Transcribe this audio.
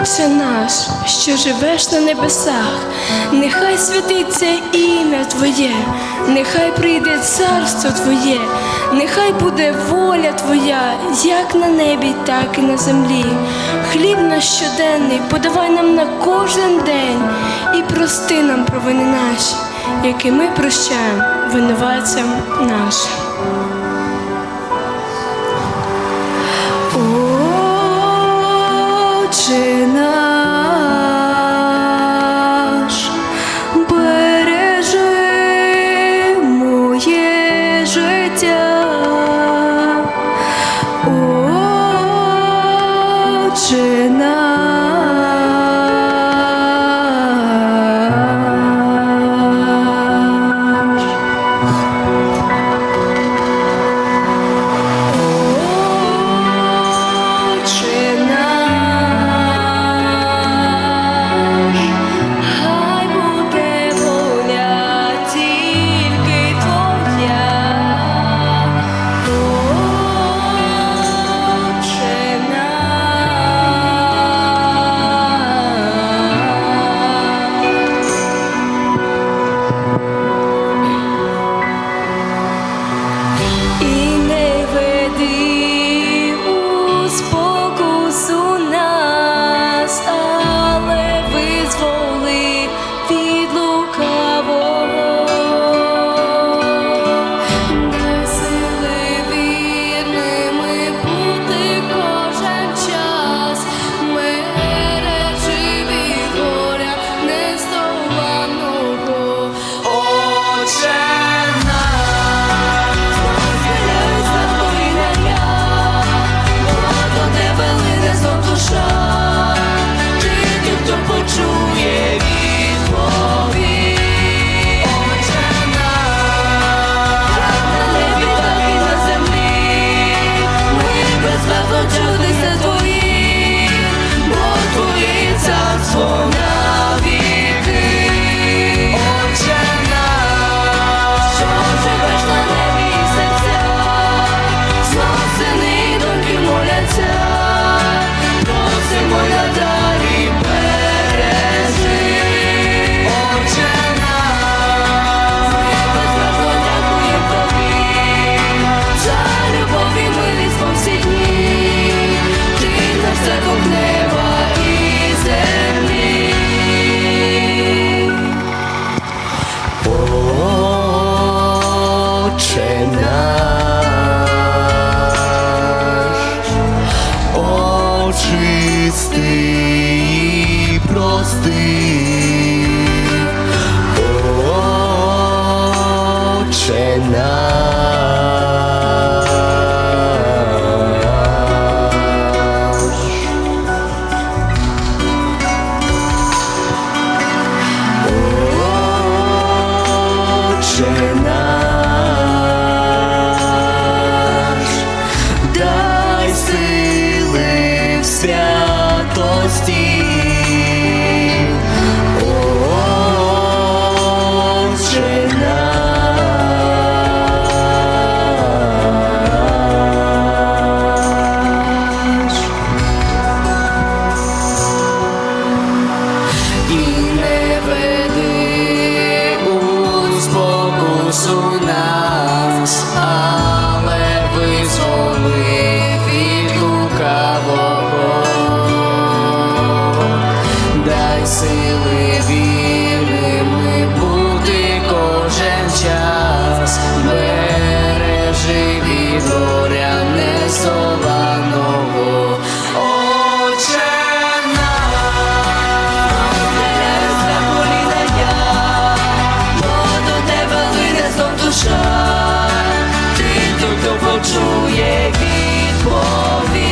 Отче наш, що живеш на небесах, нехай святиться ім'я Твоє, нехай прийде царство Твоє, нехай буде воля Твоя, як на небі, так і на землі. Хліб наш щоденний подавай нам на кожен день і прости нам провини наші, які ми прощаємо винуватцям нашим. Отче Отче наш. Наш. Отче наш, дай сили в святості. Сили вірними бути кожен час, бережи від горя нездоланого. Отче наш, я, бо до тебе лине душа, ти хто почує відповідь.